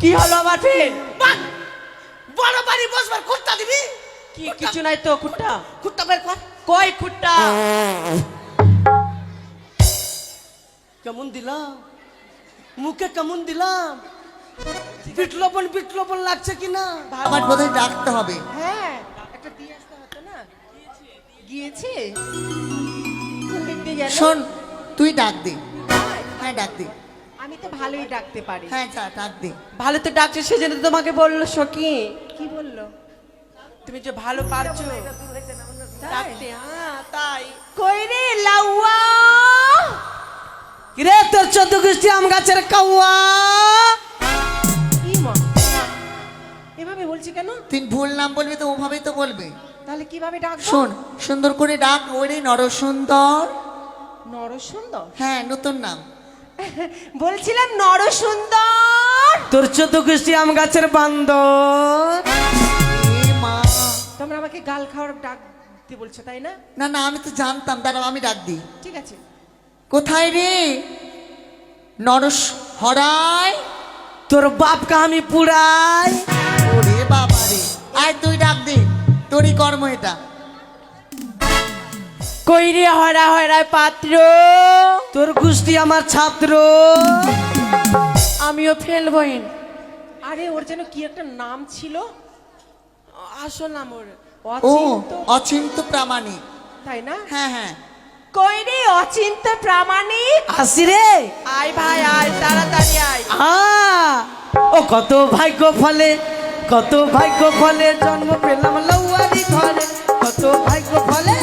কি হলো আবার ফের বড় বাড়ি বসবার কুত্তা দিবি? কি কিছু নাই তো খুট্টা? কুত্তা বের কর। কই খুট্টা? কেমন দিলাম? মুখে কেমন দিলাম? বিটলপন বিটলপন লাগছে কিনা? আমার বোধহয় ডাকতে হবে। হ্যাঁ একটা দিয়ে আসতে হতো না? গিয়েছে? শোন তুই ডাক দে। হ্যাঁ ডাক দে আমি তো ভালোই ডাকতে পারি। হ্যাঁ যা ডাক দে। ভালো তো ডাকছে সেজন্য তো তোমাকে বলল সখী। কি বলল? তুমি যে ভালো পারছ। ডাকতে হ্যাঁ তাই। কই রে লাউয়া! রে তোর চোদ্দ গোষ্ঠী আম গাছের কাউয়া? কি মা? এভাবে বলছি কেন? তুই ভুল নাম বলবি তো ওভাবেই তো বলবে। তাহলে কীভাবে ডাকবো? শোন সুন্দর করে ডাক ওরে নরসুন্দর। নরসুন্দর? হ্যাঁ নতুন নাম। বলছিলাম নরসুন্দর। তোর চোদ্দ গোষ্ঠী আম গাছের বান্দর এ মা। তোমরা আমাকে গাল খাওয়ার ডাক দিতে বলছো তাই না? না না আমি তো জানতাম। দাঁড়াও আমি ডাক দিই। ঠিক আছে। কোথায় রে? নরস হরায় তোর বাপকে আমি পুরাই। ওরে বাবা রে আয় তুই ডাক দে। তোরই কর্ম এটা। কই রে হরা হরায় পাত্র তোর গোষ্ঠী আমার ছাত্র। আমিও ফেল বইন আরে ওর যেন কি একটা নাম ছিল? আসল নাম ওর। ও অচিন্ত অচিন্ত প্রামাণিক। তাই না? হ্যাঁ হ্যাঁ। কই রে অচিন্ত প্রামাণিক? আসি রে। আয় ভাই আয় তাড়াতাড়ি আয়। আ, ও কত ভাগ্য ফলে কত ভাগ্য ফলে জন্ম পেলাম লৌয়ারি ঘরে। কত ভাগ্য ফলে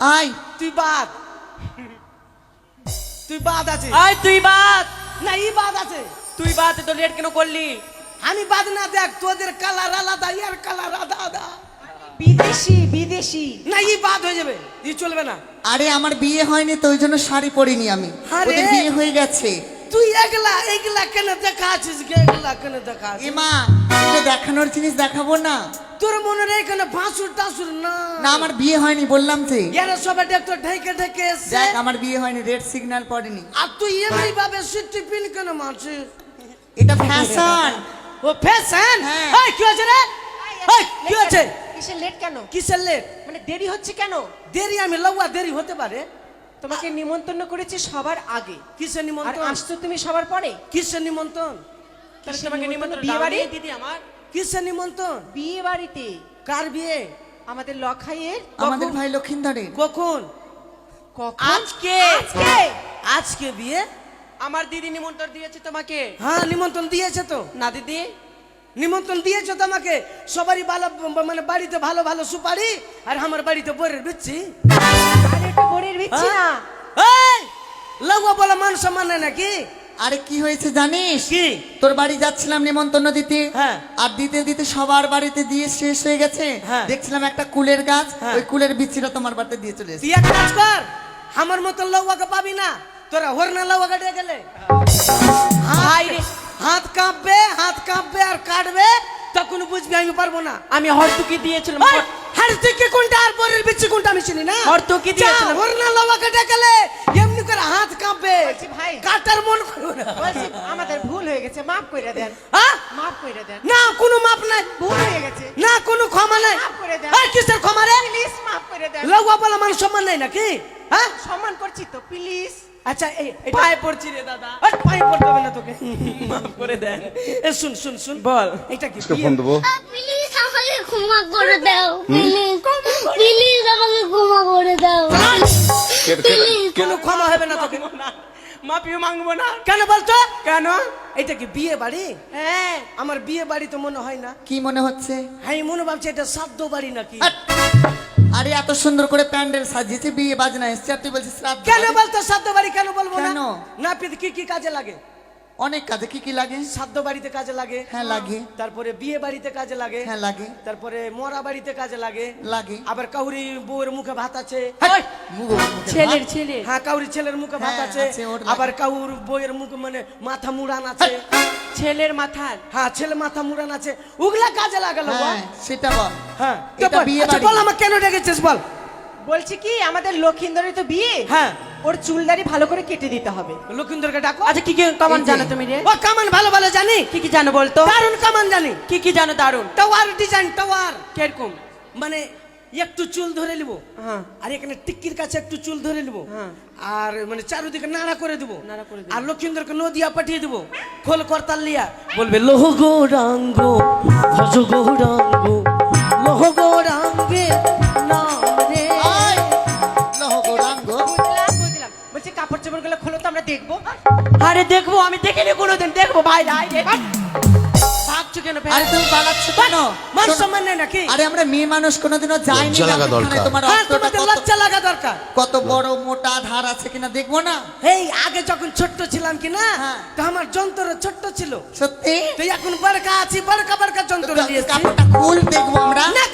আয় তুই বাদ। তুই বাদ আছে। আয় তুই বাদ। না ই বাদ আছে। তুই বাদ তো লেট কেন করলি? আমি বাদ না দেখ তোদের কালার আলাদা ইয়ার কালার আলাদা। বিদেশি বিদেশি। না ই বাদ হয়ে যাবে ই চলবে না। আরে আমার বিয়ে হয়নি তো ওই জন্য শাড়ি পরিনি আমি। আরে! বিয়ে হয়ে গেছে। তুই একলা একলা কেন দেখা আছিস গে একলা কেন দেখা আছিস এমা এটা দেখানোর জিনিস দেখাবো না। তোর মনে রে এখানে ভাসুর টাসুর না। না আমার বিয়ে হয়নি বললাম যে। এরা সবাই দেখতো ঢেকে ঢেকে এসছে। দেখ আমার বিয়ে হয়নি রেড সিগন্যাল পড়েনি। আর তুই এমনি ভাবে সিটি পিন কেন মারছিস? এটা ফ্যাশন ও ফ্যাশন হ্যাঁ। এই কি হয়েছে রে? এই কি হয়েছে? কিসের লেট কেন? কিসের লেট মানে দেরি হচ্ছে কেন? দেরি আমি লওয়া দেরি হতে পারে। তোমাকে নিমন্ত্রণ করেছি সবার আগে। কিসের আর নিমন্ত্রণ? আসছো তুমি সবার পরে। কিসের নিমন্ত্রণ? তোমাকে নিমন্ত্রণ? বিয়ে বাড়ি? দিদি আমার। কিসের নিমন্ত্রণ? বিয়ে বাড়িতে কার বিয়ে? আমাদের লখাইয়ের আমাদের ভাই লক্ষিন্দরের। কখন? কখন? আজকে। আজকে! আজকে বিয়ে? আমার দিদি নিমন্ত্রণ দিয়েছে তোমাকে। হ্যাঁ নিমন্ত্রণ দিয়েছে তো। না দিদি নিমন্ত্রণ দিয়েছ তো আমাকে সবারই ভালো মানে বাড়িতে ভালো ভালো সুপারি আর আমার বাড়িতে বরের বিচ্ছি। না। লগুয়া বলে মান সম্মান নেই নাকি? আরে কি হয়েছে জানিস? কি? তোর বাড়ি যাচ্ছিলাম নিমন্ত্রণ দিতে। হ্যাঁ। আর দিতে দিতে সবার বাড়িতে দিয়ে শেষ হয়ে গেছে। হ্যাঁ। দেখছিলাম একটা কুলের গাছ হ্যাঁ। ওই কুলের বিচিটা তোমার বাড়িতে দিয়ে চলে এসেছে। এক কাজ কর আমার মতো লউয়াকে পাবি না। তোরা হরনা লউয়াকে ডে গেলে হাই রে। কাঁপবে হাত কাঁপবে আর কাটবে তখন বুঝবি আমি পারব না। আমি হরতুকি দিয়েছিলাম। থেকে কোনটা আর পরের বিচি কোনটা আমি চিনি না? ওর ডাকালে এমনি করে হাত কাঁপবে। ভাই। কাটার মন করো না। আমাদের ভুল হয়ে গেছে মাফ করে দেন। হ্যাঁ? মাফ করে দেন। না কোনো মাপ নাই। ভুল হয়ে গেছে। না কোনো ক্ষমা নাই। মাফ করে দেন। আর কিসের ক্ষমা রে? প্লিজ মাফ করে দেন। লওয়া বলা মানুষ সম্মান নাই নাকি? হ্যাঁ? সম্মান করছি তো প্লিজ। আচ্ছা এই পায়ে পড়ছি রে দাদা। আর পায়ে পড়তে হবে না তোকে। মাফ করে দেন। এ শুন শুন শুন। বল। এটা কি? ফোন দেবো। প্লিজ আমাকে ক্ষমা করে দাও প্লিজ প্লিজ আমাকে ক্ষমা করে দাও। কে- কে- ক্ষমা হবে না তোকে। মাপিও মাংবো না। কেন বলতো? কেন? এটা কি বিয়ে বাড়ি? হ্যাঁ। আমার বিয়ে বাড়ি তো মনে হয় না। কি মনে হচ্ছে? আমি মনে ভাবছি এটা সাধ্য বাড়ি নাকি! আরে এত সুন্দর করে প্যান্ডেল সাজিয়েছে বিয়ে বাজনা এসছে আর তুই বলছিস কেন বলতো শ্রাদ্ধ বাড়ি কেন বলব না? না কি কি কাজে লাগে? অনেক কাজে কি কি লাগে? সাধ্য বাড়িতে কাজে লাগে। হ্যাঁ লাগে। তারপরে বিয়ে বাড়িতে কাজে লাগে। হ্যাঁ লাগে। তারপরে মরা বাড়িতে কাজে লাগে। লাগে। আবার কাউরি বউয়ের মুখে ভাত আছে। মুখে ছেলের ছেলে। হ্যাঁ কাউরি ছেলের মুখে ভাত হ্যাঁ, আছে। আবার কাউর বউয়ের মুখে মানে মাথা মুড়ান আছে। ছেলের মাথা হ্যাঁ ছেলে মাথা মুড়ান আছে। ওগুলা কাজে লাগালো হ্যাঁ সেটা বল। হ্যাঁ আচ্ছা বাড়ি। বল আমাকে কেন ডেকেছিস বল। বলছি কি আমাদের লক্ষিন্দরের তো বিয়ে। হ্যাঁ। ওর চুলদারি ভালো করে কেটে দিতে হবে। লক্ষিন্দরকে ডাকো। আচ্ছা কি কি কামান জানো তুমি রে? ও কামান ভালো ভালো জানি। কি কি জানো বলতো? দারুণ কামান জানি। কি কি জানো দারুণ টাওয়ার ডিজাইন টাওয়ার। কীরকম? মানে একটু চুল ধরে নিব। হ্যাঁ। আর এখানে টিক্কির কাছে একটু চুল ধরে নিব। হ্যাঁ। আর মানে চারিদিকে নাড়া করে দিব। নাড়া করে দিবো। আর লক্ষিন্দরকে নদিয়া পাঠিয়ে দিব। খোল করতাল লিয়া বলবে লোহ গৌরাঙ্গ ভজ গৌরাঙ্গ লোহ গৌরাঙ্গে আরে দেখব আমি দেখিনি কোনোদিন। দেখব ভাই রাই রে কেন আরে তুমি পালাচ্ছ কেন? মান সম্মান নেই নাকি? আরে আমরা মেয়ে মানুষ কোনোদিনও যাইনি লজ্জা লাগা দরকার। তোমার হ্যাঁ তোমাদের কত- লজ্জা লাগা দরকার। কত বড় মোটা ধার আছে কিনা দেখব না? এই আগে যখন ছোট্ট ছিলাম কি না হ্যাঁ। তো আমার যন্ত্র ছোট্ট ছিল। সত্যি? তো এখন বড়কা আছি বড়কা বড়কা যন্ত্র নিয়েছি কাপড়টা খুল দেখব আমরা। না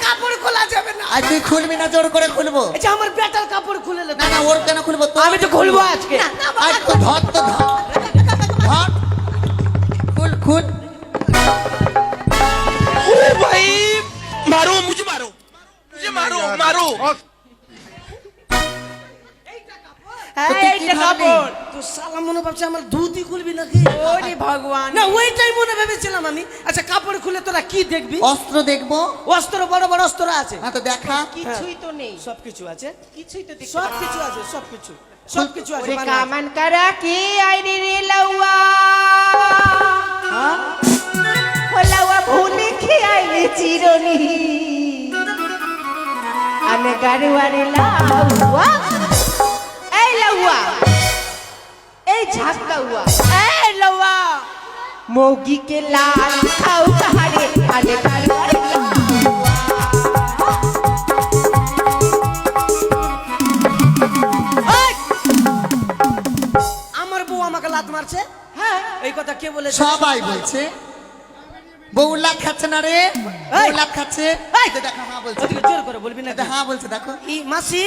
আর তুই খুলবি না জোর করে খুলবো এটা আমার বেটার কাপড় খুলে নে। না না ওর কেন খুলবো তো আমি তো খুলবো আজকে আর তো ধর তো ধর ধর খুল খুল भाई मारो मुझे मारो मुझे मारो मारो এইটা ভাবলি? তো সালা মনে ভাবছে আমার ধুতি খুলবি নাকি? ওরে ভগবান। না ওইটাই মনে ভেবেছিলাম আমি। আচ্ছা কাপড় খুলে তোরা কি দেখবি? অস্ত্র দেখব। অস্ত্র বড় বড় অস্ত্র আছে। হ্যাঁ তো দেখা। কিছুই তো নেই। সবকিছু আছে। কিছুই তো সব কিছু আছে সব কিছু সব কিছু আছে ওরে বানা আছে। কামান কারা কে আইরে রে লাউয়া হ্যাঁ? লাউয়া ভুলে খেয়াইলে চিরনি। আমি গাড়ুয়ারে লাউয়া। কাউয়া এই ঝাপ কাউয়া এ লওয়া मोगी के लाल खाओ कहारे अरे আমার বউ আমাকে লাত মারছে? হ্যাঁ। এই কথা কে বলে সবাই বলছে। বউ লাত খাচ্ছে না রে। বউ লাত খাচ্ছে। এই। তো দেখো হ্যাঁ বলছে। জোর করে বলবি না হ্যাঁ বলছে দেখো। মাসি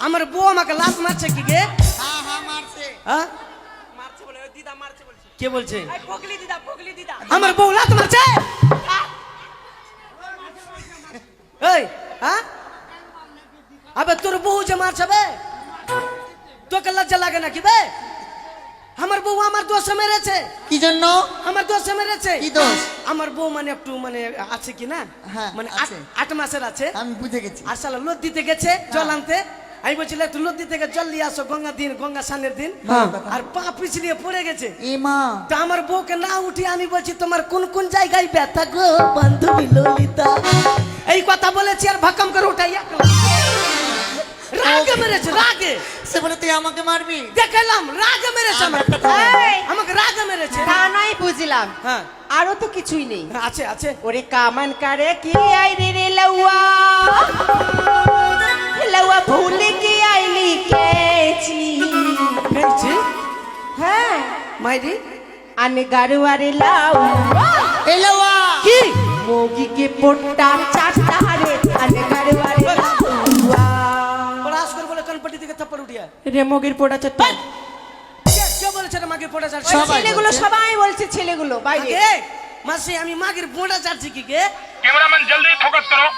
আমার বউ আমাকে লাত মারছে কি গে? হ্যাঁ হ্যাঁ মারছে। হ্যাঁ? মারছে বলে দিদা মারছে বলছে। কে বলছে? আমার বউ লাত মারছে? এই হ্যাঁ? আবে তোর বউ যে মারছে বে? তোকে লজ্জা লাগে নাকি বে? আমার বউ আমার দোষে মেরেছে। কি জন্য? আমার দোষে মেরেছে। কি দোষ? আমার বউ মানে একটু মানে আছে কি না? হ্যাঁ, মানে আছে। আট- আট মাসের আছে। আমি বুঝে গেছি। আর সালা লোদ দিতে গেছে জল আনতে। আমি বলছিলাম একটু দিতে গেছে জল নিয়ে আসো গঙ্গা দিন গঙ্গা সানের দিন। হ্যাঁ। আর পা পিছলিয়ে পড়ে গেছে। তা আমার বউকে না উঠি আমি বলছি তোমার কোন কোন জায়গায় ব্যথা গো বান্ধবী ললিতা? এই কথা বলেছি আর ভাকাম করে উঠাই রাগে মেরেছে রাগে। সে বলে তুই আমাকে মারবি? দেখালাম রাগে মেরেছে আমাকে আমাকে রাগে মেরেছে। তা নয় বুঝলাম। হ্যাঁ। আরও তো কিছুই নেই। আছে আছে। ওরে কামান কারে কি আইরে রে লাউয়া মাইরি আনে গারুয়ারে লাউ। এলাওয়া কি? মোগিকে পোট্টা চাস্তা হারে আনে গারুয়ারে লাউ। পড়াশ করে বলে কনপটি থেকে থাপ্পড় উঠিয়া রে মোগির পোটা চাট্টা ছেলেগুলো সবাই বলছে ছেলেগুলো বাইরে। মাসি আমি মাগের বোঁটা চাচ্ছি কি কে? ক্যামেরাম্যান জলদি করো।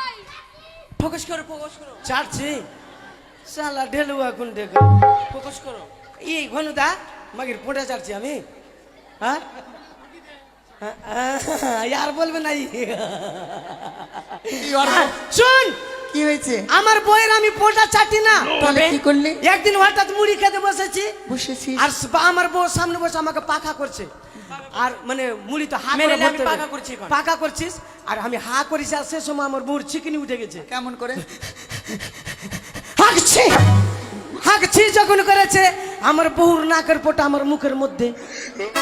ফোকাস করো ফোকাস করো। চাচ্ছি শালা দেখো ফোকাস করো। এই ঘনুদা মাগির পোটা চাটছি আমি। হ্যাঁ? হ্যাঁ, আর বলবে নাই? শুন কি হয়েছে? আমার বইয়ের আমি পোটা চাটি না। তাহলে কি করলি? একদিন হঠাৎ মুড়ি খেতে বসেছি। বসেছি আর আমার বউ সামনে বসে আমাকে পাখা করছে। আর মানে মুড়ি তো হা করে আমি পাকা করছি। পাকা করছিস? আর আমি হা করিস আর সে সময় আমার বউর চিকনি উঠে গেছে। কেমন করে? হাঁকছে। হাঁকছি যখন করেছে আমার বহুর নাকের পোটা আমার মুখের মধ্যে।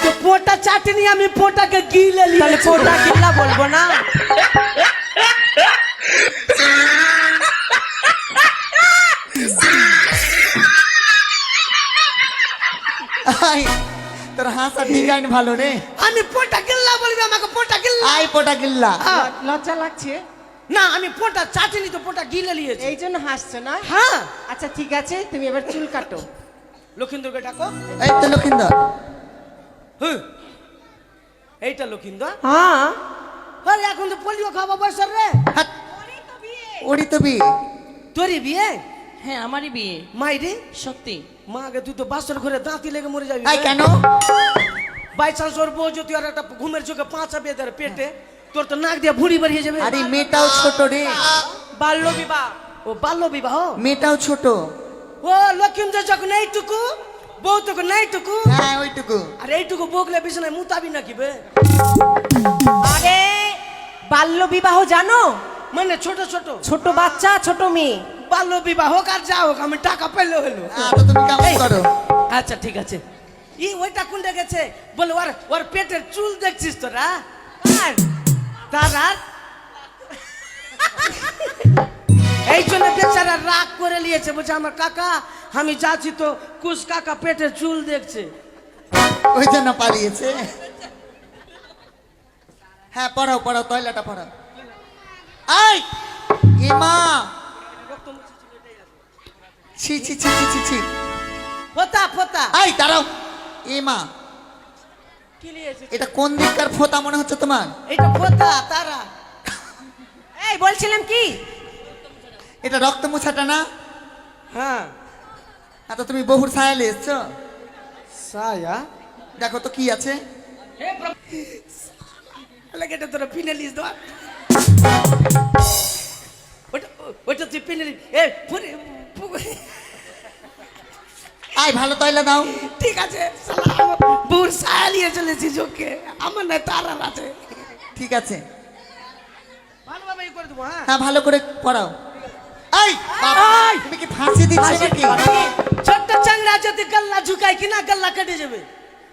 তো পোটা চাটনি আমি পোটাকে গিলে তাহলে পোটা কিল্লা বলব না। তোর হাসার ডিজাইন ভালো রে। আমি পোটা গিল্লা বলবি আমাকে পোটা গিল্লা। আই পোটা গিল্লা। লজ্জা লাগছে? না আমি পোটা চাটনি তো পোটা গিলে নিয়েছি। এই জন্য হাসছো না? হ্যাঁ। আচ্ছা ঠিক আছে তুমি এবার চুল কাটো। লক্ষিন্দরকে ডাকো। এই তো লক্ষিন্দর হুঁ। এইটা লক্ষিন্দর হ্যাঁ। আরে এখন তো পোলিও খাওয়া বয়স রে। হাট। ওরই তো বিয়ে। তোরই বিয়ে? হ্যাঁ আমারই বিয়ে। মাইরি? সত্যি। মাকে তুই তো বাসর ঘরে দাঁতি লেগে মরে যাবি। I can? বাই চান্স ওর বউ যদি আর একটা ঘুমের চোখে পাঁচা বেঁধে পেটে তোর তো নাক দিয়ে ভুড়ি বেরিয়ে যাবে। আরে মেয়েটাও ছোট রে। বাল্য বিবাহ। ও বাল্য বিবাহ? মেয়েটাও ছোট। ও লক্ষ্মীন্দর যখন এইটুকু বউ তখন এইটুকু? হ্যাঁ ওইটুকু। আর এইটুকু বকলে বিছানায় মুতাবি নাকি বে? আরে বাল্য বিবাহ জানো? মানে ছোট ছোট। ছোট বাচ্চা ছোট মেয়ে। বাল্য বিবাহ হোক আর যা হোক আমি টাকা পেলে হলো। তুমি করো? আচ্ছা ঠিক আছে। ই ওইটা কোনটা গেছে? বলে ওর ওর পেটের চুল দেখছিস তোরা? আর তার আর এই জন্য বেচারা রাগ করে নিয়েছে বলছে আমার কাকা আমি যাচ্ছি তো কুস কাকা পেটের চুল দেখছে। ওই জন্য পালিয়েছে। হ্যাঁ পড়াও পড়াও তয়লাটা পড়াও। আই ইমা! ছি ছি ছি ছি ছি ছি। ফোতা ফোতা। আই দাঁড়াও। ইমা! এটা কোন দিককার ফোতা মনে হচ্ছে তোমার? এটা ফোতা তারা। এই বলছিলাম কি? এটা রক্ত মোছাটা না? হ্যাঁ। তো তুমি বহুর ছায়ালে এসছো। সায়া দেখো তো কি আছে। এটা তোরা পিনে লিস দেওয়া ওটা ওটা তুই পিনে লিস। এ পুরি- পু- আই ভালো তয়লা দাও ঠিক আছে শালা, আমার বউর সায়া নিয়ে চলেছি চোখে আমার না তারা আছে ঠিক আছে ভালোভাবে ই করে দেবো হ্যাঁ হ্যাঁ ভালো করে পড়াও আই বাবা, আই! তুমি কি ফাঁসি দিচ্ছ নাকি ছোট্ট চাংড়া যদি গল্লা ঝুকাই কিনা গল্লা কেটে যাবে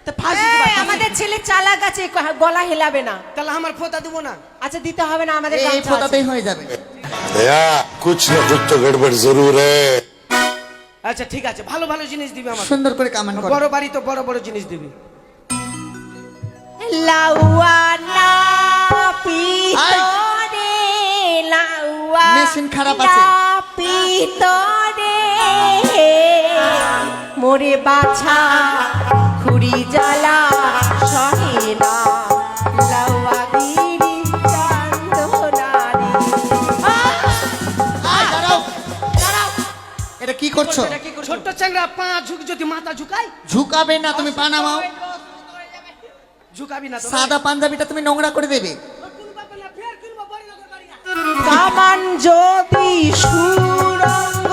তো ফাঁসি এই, দিবা, ফাঁসি আমাদের ছেলে চালাক আছে ক- গলা হেলাবে না তাহলে আমার ফোতা দেবো না আচ্ছা দিতে হবে না আমাদের এই গামছা আছে। ফোটাতেই হয়ে যাবে भैया कुछ न कुछ तो गड़बड़ जरूर है আচ্ছা ঠিক আছে ভালো ভালো জিনিস দিবি আমার সুন্দর করে কামান করো। বড় বাড়ি তো বড় বড় জিনিস দিবি। লাউয়ানা পিতরে লাউয়া মেশিন খারাপ আছে। পিতরে। মোরে বাছা করছ? ছোট্ট চাংড়া পা ঝুক যদি মাথা ঝুকাই ঝুকাবে না তুমি পা নামাও। ঝুকাবি না সাদা পাঞ্জাবিটা তুমি নোংরা করে দেবে। কামান যদি সুরঙ্গ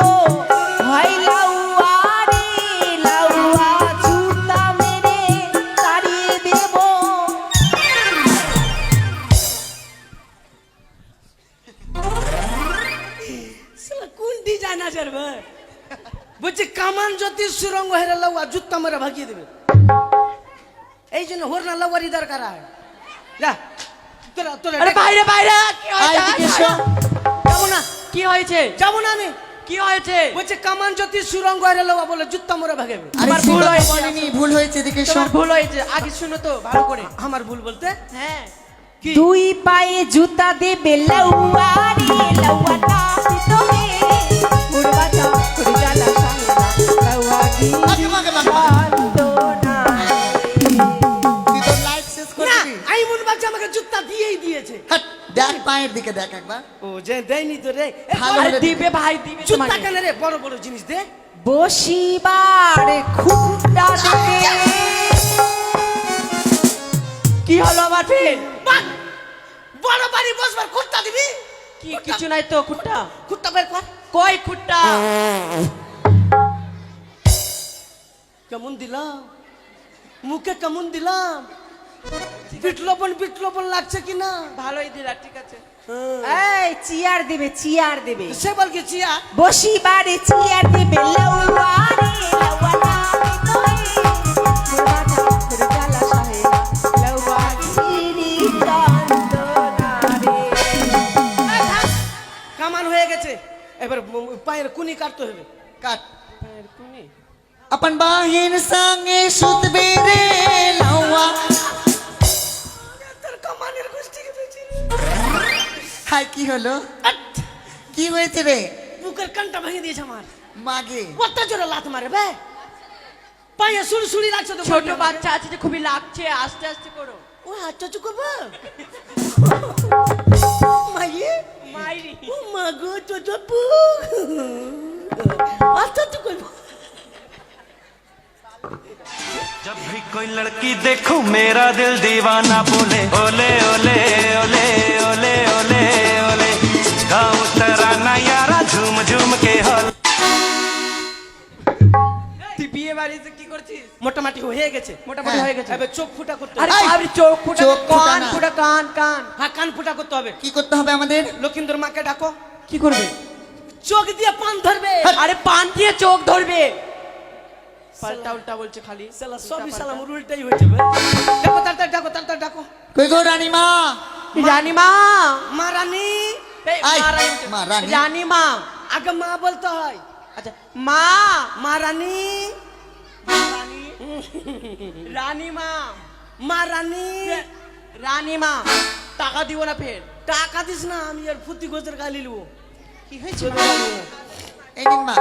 হয় লাউয়ারে লাউয়া জুতা মেরে তাড়িয়ে দেব। কোন ডিজাইন আছে ভাই? বলছে কামান যদি সুরঙ্গ হেরে লাউয়া জুত্তা মেরে ভাগিয়ে দেবে। এই জন্য হোর না লাউয়ারি দরকার যা তোরা তোরা বাইরে বাইরে কি হয়েছে? যাব না। কি হয়েছে? যাব না আমি। কি হয়েছে? বলছে কামান যদি সুরঙ্গ হেরে লাউয়া বলে জুত্তা মেরে ভাগাবে আরে তোমার ভুল হয়েছে। ভুল হয়েছে এসো। ভুল হয়েছে। আগে শুনো তো ভালো করে। আমার ভুল বলতে? হ্যাঁ। দুই পায়ে জুতা দেবে লাউয়ারে লাউয়া নাপিত হে মুরবা চাকরি জালা সাহেবা লাউয়া গিরি আগে মাগে মাগে চান্দনারি তুই তো লাইট শেষ করে না দেখ পায়ের দিকে দেখ একবার ও যে দেয়নি তো রে এ, ভালো আরে হলে দিবে ভাই দিবে জুতা কেন রে বড় বড় জিনিস দে বসিবার খুঁটা দেবে কি হলো আমার ফের বড় বাড়ি বসবার কুত্তা দিবি? কি কিছু নাই তো কুট্টা কুত্তা বের কর। কই কুট্টা কেমন দিলাম? মুখে কেমন দিলাম? পিটলপন পিটলপন লাগছে কি না? ভালোই দিলা ঠিক আছে। এই চিয়ার দেবে চিয়ার দেবে। সে বল কি চিয়া বসিবারে চিয়ার দেবে কামান হয়ে গেছে। এবার পায়ের কুনি কাটতে হবে। কাট। अपन बाहिन संगे सुतबे रे लौआ তোর কামানের গোষ্ঠীকে পেয়েছি হাই কি হলো কি হয়েছে রে বুকের কানটা ভেঙে দিয়েছে আমার মাগে কত জোরে লাত মারে বে পায়ে সুড়ি সুড়ি লাগছে তো ছোট বাচ্চা আছে যে খুবই লাগছে আস্তে আস্তে করো ও আচ্ছা চুপ করবো মাইয়ে মাইরি ও মা গো তো জপু আচ্ছা চুপ করবো जब भी कोई लड़की देखूं मेरा दिल दीवाना बोले ओले ओले ओले ओले ओले ओले गाँव तराना यारा झूम झूम के हल তুই বিয়ে বাড়িতে কি করছিস মোটামুটি হয়ে গেছে মোটামুটি হয়ে গেছে এবার চোখ ফুটা করতে আরে হবে বাবরে চোখ ফুটা চোখ ফুটা কান না। ফুটা কান কান হ্যাঁ কান ফুটা করতে হবে কি করতে হবে আমাদের লক্ষিন্দর মাকে ডাকো কি করবে চোখ দিয়ে পান ধরবে আরে পান দিয়ে চোখ ধরবে পাল্টা উল্টা বলছে খালি সালা সবই সালা মোর উল্টাই হয়েছে ডাকো তাড়াতাড়ি ডাকো তাড়াতাড়ি ডাকো কই গো রানী মা রানী মা মা রানী। এই, মা রানী বলছে। রানী। রানী। মা আগে মা বলতে হয়। আচ্ছা মা মা রানী। রানী মা মা রানী। রানী মা টাকা দিব না ফের? টাকা দিস না আমি আর ফুতি গোজের গালি লিবো। কি হয়েছে এই মা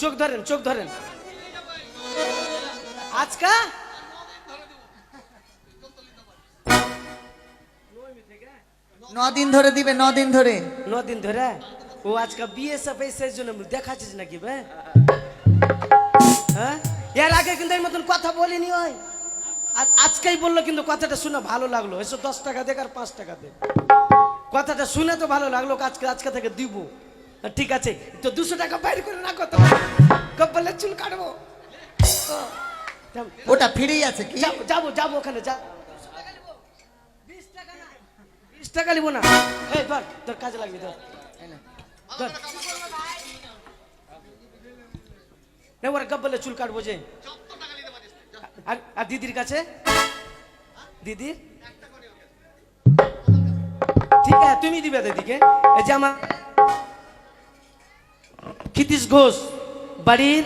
চোখ ধরেন চোখ ধরেন। আজকা? ন দিন ধরে দিবে ন দিন ধরে। দিন ধরে? ও আজকে বিএসএফ এর জন্য দেখাচ্ছিস নাকি, বে? হ্যাঁ? এর আগে কিন্তু এই মতন কথা বলিনি ওই। আর আজকেই বলল কিন্তু কথাটা শুনে ভালো লাগল। এসব দশ টাকা দেখ আর পাঁচ টাকা দে কথাটা শুনে তো ভালো লাগল আজকে আজকে থেকে দিব। ঠিক আছে। তো দুশো টাকা বাইর করে রাখো তো কপালে চুল কাটবো। ওটা ফিরেই আছে কি? যাব যাব ওখানে, যা। বিশ টাকা নিবো। না। এই ধর তোর কাজে লাগবে, ধর। ধর। না, ওরা গব্বলে চুল কাটবো যে। আর দিদির কাছে? দিদির? ঠিক আছে, তুমি দিবে দিদিকে। এই যে আমার ক্ষিতীশ ঘোষ, বাড়ির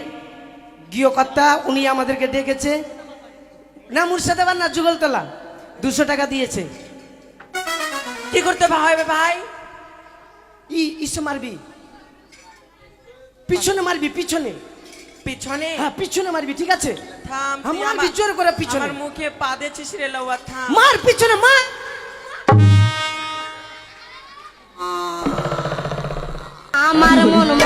গৃহকর্তা উনি আমাদেরকে ডেকেছে। না মুর্শিদাবাদ না যুগলতলা। দুশো টাকা দিয়েছে। কি করতে হবে ভাই? ই ইসে মারবি। পিছনে মারবি পিছনে। পিছনে? হ্যাঁ পিছনে মারবি ঠিক আছে? থাম হ্যাঁ, মারবি আমার- জোর করে পিছনে। আমার মুখে পা দিয়েছিস রে লওয়া থাম। মার পিছনে মার। আমার মন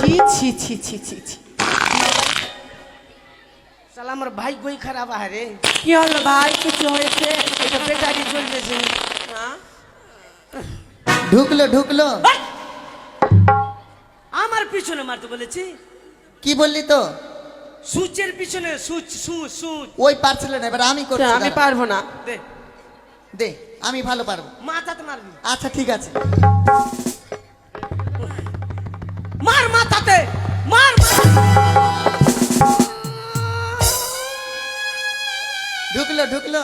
ছি ছি ছি ছি ছি ছি। সালা আমার ভাই গই খারাপ আরে কি হলো ভাই? কিছু হয়েছে? এটা বেটারি চলতেছে হ্যাঁ? ঢুকলো ঢুকলো। আমার পিছনে মারতে বলেছি। কি বললি তো? সুচের পিছনে সুচ সুচ সুচ ওই পারছিল না এবার আমি করছি আমি পারব না। দে। দে আমি ভালো পারব। মাথাতে মারবি। আচ্ছা ঠিক আছে। মার মাথাতে মার। ঢুকলো ঢুকলো!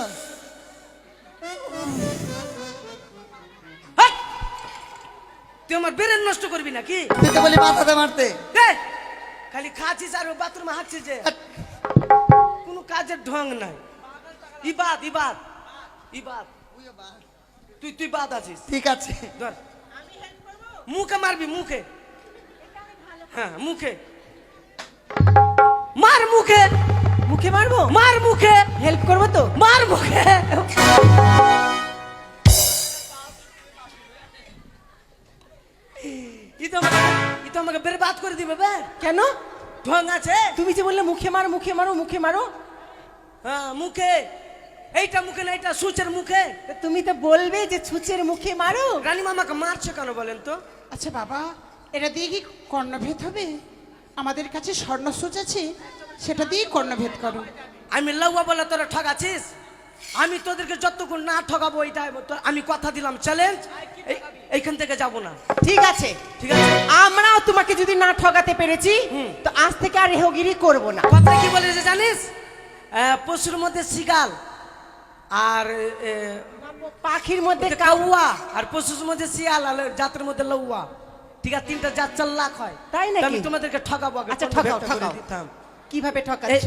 তুই আমার বেরেন নষ্ট করবি নাকি? তুই তো বলি মাথাতে মারতে। খালি খাচ্ছিস আর বাথরুমে হাঁটছিস যে। কোনো কাজের ঢং নাই। ইবাদ ইবাদ ইবাদ। তুই তুই বাদ আছিস। ঠিক আছে। ধর। মুখে মারবি মুখে। হ্যাঁ মুখে। মার মুখে। মুখে মারবো? মার মুখে। হেল্প করব তো? মার মুখে। তো আমাকে বেরবাদ করে দিবে বে। কেন? ঢং আছে। তুমি যে বললে মুখে মারো মুখে মারো মুখে মারো। হ্যাঁ মুখে। এইটা মুখে না এইটা সুচের মুখে। তুমি তো বলবে যে ছুঁচের মুখে মারো। রানী মামাকে মারছে কেন বলেন তো? আচ্ছা বাবা এটা দিয়ে কি কর্ণভেদ হবে? আমাদের কাছে স্বর্ণসূচ আছে সেটা দিয়ে কর্ণভেদ করো। আমি লউয়া বলে তোরা ঠকাছিস আমি তোদেরকে যতক্ষণ না ঠকাবো এইটা তো- আমি কথা দিলাম চ্যালেঞ্জ এইখান থেকে যাব না। ঠিক আছে। ঠিক আছে? আমরাও তোমাকে যদি না ঠকাতে পেরেছি তো আজ থেকে আর রেহগিরি করব না। কথা কি বলেছে জানিস? পশুর মধ্যে শিগাল আর পাখির মধ্যে কাউয়া আর পশুর মধ্যে শিয়াল আর জাতের মধ্যে লউয়া ঠিক আছে তিনটা জাত চার লাখ হয়। তাই নাকি? তো আমি তোমাদেরকে ঠকাবো আচ্ছা ঠকাও ঠকাও। দিতাম। কীভাবে ঠকাচ্ছ?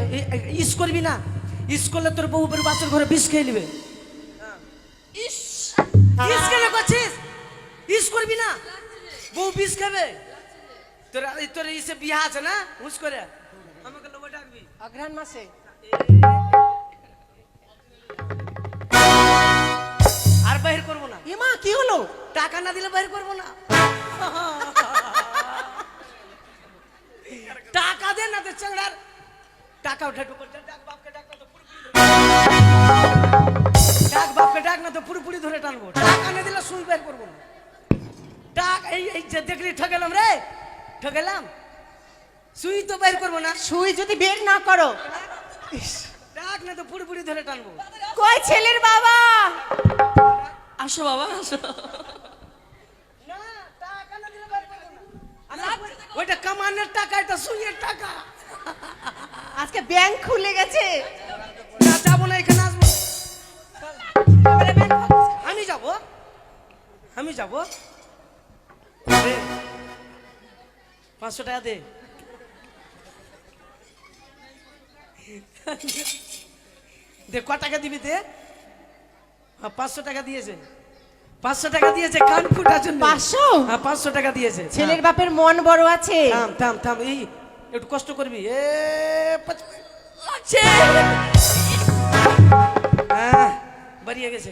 ইস করবি না। ইস করলে তোর বউ বের বাসর ঘরে বিষ খেয়ে নিবে। ইস। ইস কেন করছিস? ইস করবি না। বউ বিষ খাবে। তোর তোর ইসে বিয়া আছে না? হুস করে। আমাকে লোক ডাকবি অঘ্রাণ মাসে। আর বাহির করব না। এমা কি হলো? টাকা না দিলে বাহির করব না। টাকা দে না তো চাংড়ার টাকা উঠে ঢুকো ডাক বাপকে ডাক না তো পুরোপুরি ধরে- ডাক বাপকে ডাক না তো পুরোপুরি ধরে টানবো। টাকা না দিলে সুই বের করব না। টাক এই এই যে দেখলি ঠকেলাম রে। ঠকেলাম সুই তো বের করব না। সুই যদি বের না করো। ডাক না তো পুরোপুরি ধরে টানবো। কই ছেলের বাবা? আসো বাবা আসো। ওইটা কামানের টাকা এটা সুইয়ের টাকা। আজকে ব্যাংক খুলে গেছে। না যাব না এখানে আসব। আমি যাব। আমি যাব। পাঁচশো টাকা দে। দে ক টাকা দিবি দে? হ্যাঁ পাঁচশো টাকা দিয়েছে। পাঁচশো টাকা দিয়েছে কান ফুটার জন্য। পাঁচশো? হ্যাঁ পাঁচশো টাকা দিয়েছে। ছেলের বাপের মন বড় আছে। থাম থাম থাম এই একটু কষ্ট করবি। এ লাগছে বাড়িয়ে গেছে।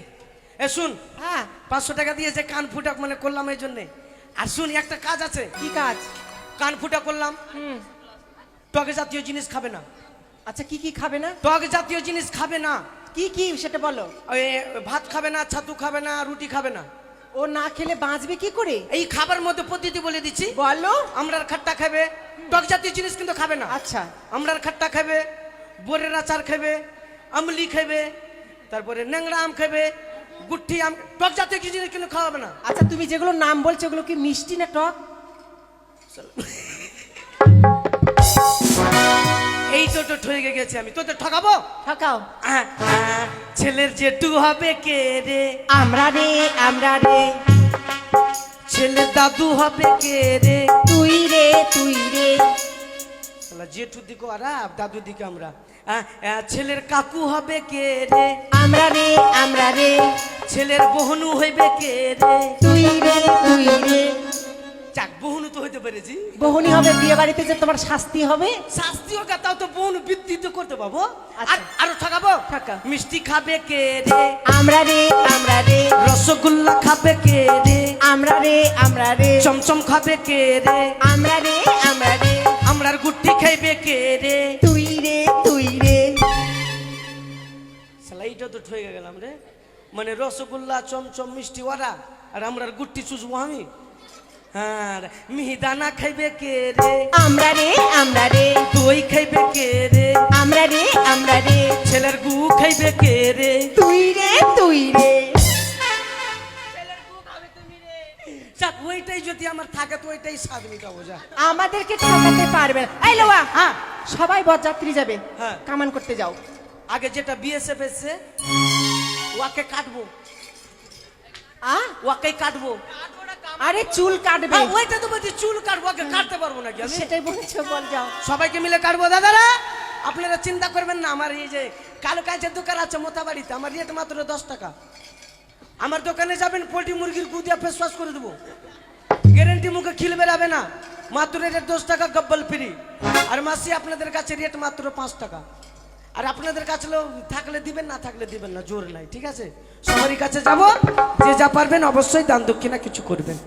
এ শুন। হ্যাঁ। পাঁচশো টাকা দিয়েছে কান ফুটা মানে করলাম এই জন্যে। আর শুন একটা কাজ আছে। কি কাজ? কান ফুটা করলাম। হুম। টক জাতীয় জিনিস খাবে না। আচ্ছা কি কি খাবে না? টক জাতীয় জিনিস খাবে না। কি কি সেটা বলো। ভাত খাবে না ছাতু খাবে না রুটি খাবে না। ও না খেলে বাঁচবে কি করে? এই খাবার মধ্যে পদ্ধতি বলে দিচ্ছি। বলো। আমরার খাট্টা খাবে টক জাতীয় জিনিস কিন্তু খাবে না। আচ্ছা। আমরার খাট্টা খাবে বোরের আচার খাবে আমলি খাবে তারপরে ন্যাংরা আম খাবে গুট্টি আম টক জাতীয় কিছু জিনিস কিন্তু খাওয়াবে না। আচ্ছা তুমি যেগুলো নাম বলছো ওগুলো কি মিষ্টি না টক? এই তো তো ঠকে গেছে আমি তোদের ঠকাবো? ঠকাও। ছেলের জেঠু হবে কে রে? আমরা রে আমরা রে। ছেলের দাদু হবে কে রে? তুই রে তুই রে। জেঠুর দিকে ওরা দাদুর দিকে আমরা। ছেলের কাকু হবে কে রে? আমরা রে আমরা রে। ছেলের বহনু হইবে কে রে? তুই রে তুই রে। যাক বহনু তো হইতে পেরেছি বহনি হবে বিয়ে বাড়িতে যে তোমার শাস্তি হবে। শাস্তি হোক আর তাও তো বহনু বৃদ্ধি তো করতে পাবো। আচ্ছা। আর আরও ঠকাবো? ঠকা। মিষ্টি খাবে কে রে? আমরা রে আমরা রে। রসগোল্লা খাবে কে রে? আমরা রে আমরা রে। চমচম খাবে কে রে? আমরা রে আমরা রে। আমরার গুট্টি খাইবে কে রে? তুই রে তুই রে। তো ঠকে গেলাম রে। মানে রসগোল্লা চমচম মিষ্টি ওরা আর আমরার গুট্টি চুষবো আমি। হ্যাঁ রে। মিহিদানা খাইবে কে রে? আমরা রে আমরা রে। দই খাইবে কে রে? আমরা রে আমরা রে। ছেলের গু খাইবে কে রে? তুই রে তুই রে। যাক ওইটাই যদি আমার থাকে তো ওইটাই স্বাদ মিটাবো যা। আমাদেরকে ঠকাতে পারবে না। এই লোয়া হ্যাঁ। সবাই বরযাত্রী যাবে। হ্যাঁ। কামান করতে যাও। আগে যেটা বিএসএফ এসছে ওয়াকে কাটবো। আ? ওয়াকে কাটবো। আরে চুল কাটবে। হ্যাঁ, ওইটা তো বলছি চুল কাটবো কাটতে পারব নাকি আমি? সেটাই বলছো বল যাও। সবাইকে মিলে কাটবো দাদারা। আপনারা চিন্তা করবেন না আমার এই যে কালো কাঁচের দোকান আছে মোতাবাড়িতে আমার রেট মাত্র দশ টাকা। আমার দোকানে যাবেন পোলট্রি মুরগির গু দিয়ে ফেস ওয়াশ করে দেবো। গ্যারেন্টি মুখে খিল বেরাবে না মাত্র রেট দশ টাকা গব্বল ফ্রি আর মাসি আপনাদের কাছে রেট মাত্র পাঁচ টাকা। আর আপনাদের কাছে থাকলে দিবেন, না থাকলে দিবেন না, জোর নাই, ঠিক আছে? সবারই কাছে যাব, যে যা পারবেন অবশ্যই দান দক্ষিণা কিছু করবেন।